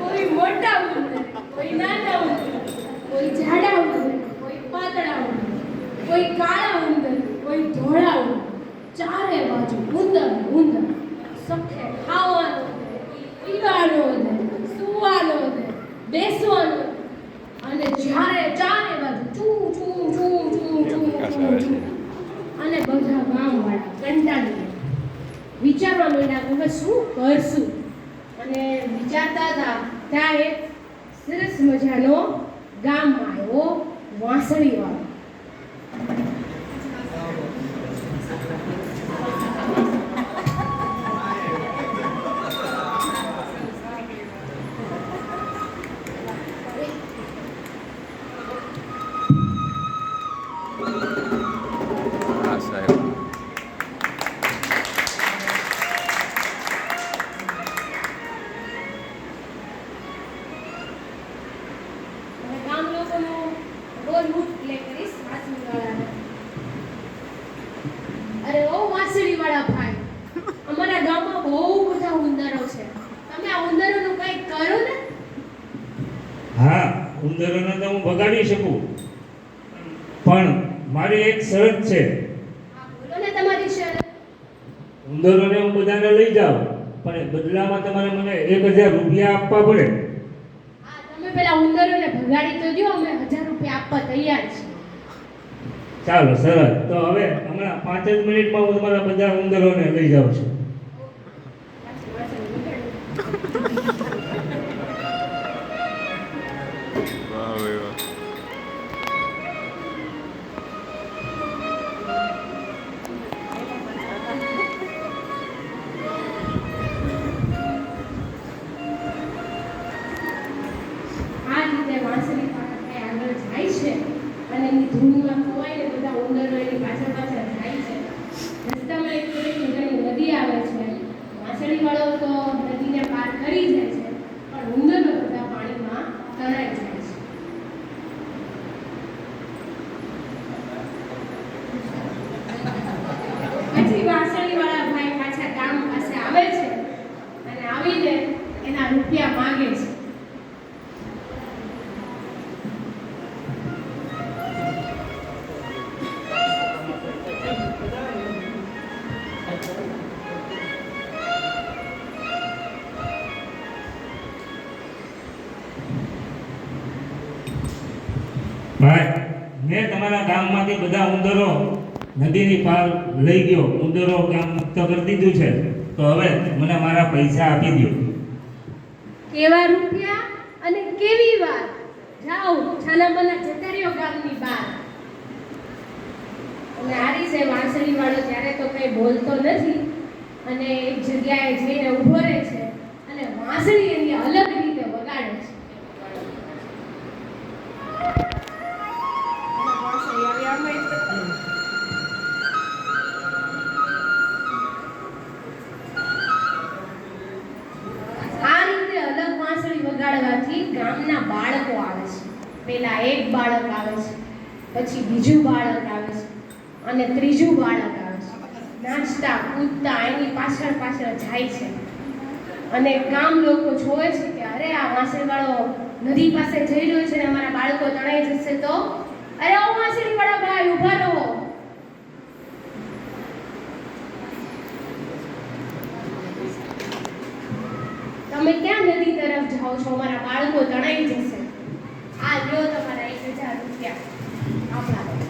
કોઈ મોટા ઉંદર કોઈ નાના ઉંદર કોઈ જાડા ઉંદર કોઈ પાતળા ઉંદર કોઈ કાળા ઉંદર કોઈ ધોળા ઉંદર. ચારે બાજુ ઉંદર ઉંદર. સખે ખાવાનો પીવાનો ઉંદર સુવાનો દે બેસવાનો અને જ્યારે ચારે બાજુ ચૂ ચૂ ચૂ ચૂ ચૂ ચૂ અને બધા ગામવાળા કંટાળી. વિચારવા માંડ્યા હવે શું કરશું? અને વિચારતા હતા ત્યાં એક સરસ મજાનો ગામમાં આવ્યો વાંસળી અરે ઓ વાંસળી વાળા ભાઈ અમારા ગામમાં બહુ બધા ઉંદરો છે. તમે આ ઉંદરોનું કંઈક કરો ને. હા ઉંદરોને તો હું ભગાડી શકું. પણ મારી એક શરત છે. બોલો ને તમારી શરત. ઉંદરોને હું બધાને લઈ જાઉં પણ બદલામાં તમારે મને એક હજાર રૂપિયા આપવા પડે. હા તમે પેલા ઉંદરોને ભગાડી તો દો અમે હજાર રૂપિયા આપવા તૈયાર છીએ. ચાલો, સરસ. તો હવે હમણાં પાંચ જ મિનિટમાં હું તમારા બધા ઉંદરોને લઈ જાઉં છું. અને એની ધૂનમાં ખોવાઈને બધા ઉંદરો એની પાછળ પાછળ જાય છે રસ્તામાં એક થોડીક નાની નદી આવે છે વાંસળી મેં તમારા ગામમાંથી બધા ઉંદરો નદીની પાર લઈ ગયો. ઉંદરો ગામ મુક્ત કરી દીધું છે. તો હવે મને મારા પૈસા આપી દો કેવા રૂપિયા અને કેવી વાત જાઓ છાલા મના જતા રહ્યો ગામની બહાર. અને આરી છે વાંસળી વાળો ત્યારે તો કઈ બોલતો નથી. અને એક જગ્યાએ જઈને ઊભો રહે છે. વાંસળી ગામના બાળકો આવે છે. પહેલાં એક બાળક આવે છે, પછી બીજું બાળક આવે છે અને ત્રીજું બાળક આવે છે. નાચતા, કૂદતા, એની પાછળ પાછળ જાય છે. અને ગામ લોકો જોવે છે કે અરે આ માસેરવાળો નદી પાસે જઈ રહ્યો છે ને અમારા બાળકો તણાઈ જશે તો અરે ઓ વાંસળીવાળા ભાઈ, ઊભા રહો. તમે ક્યાં નદી તરફ જાઓ છો? અમારા બાળકો તણાઈ જશે. આ લ્યો તમારા એક હજાર રૂપિયા. આપણા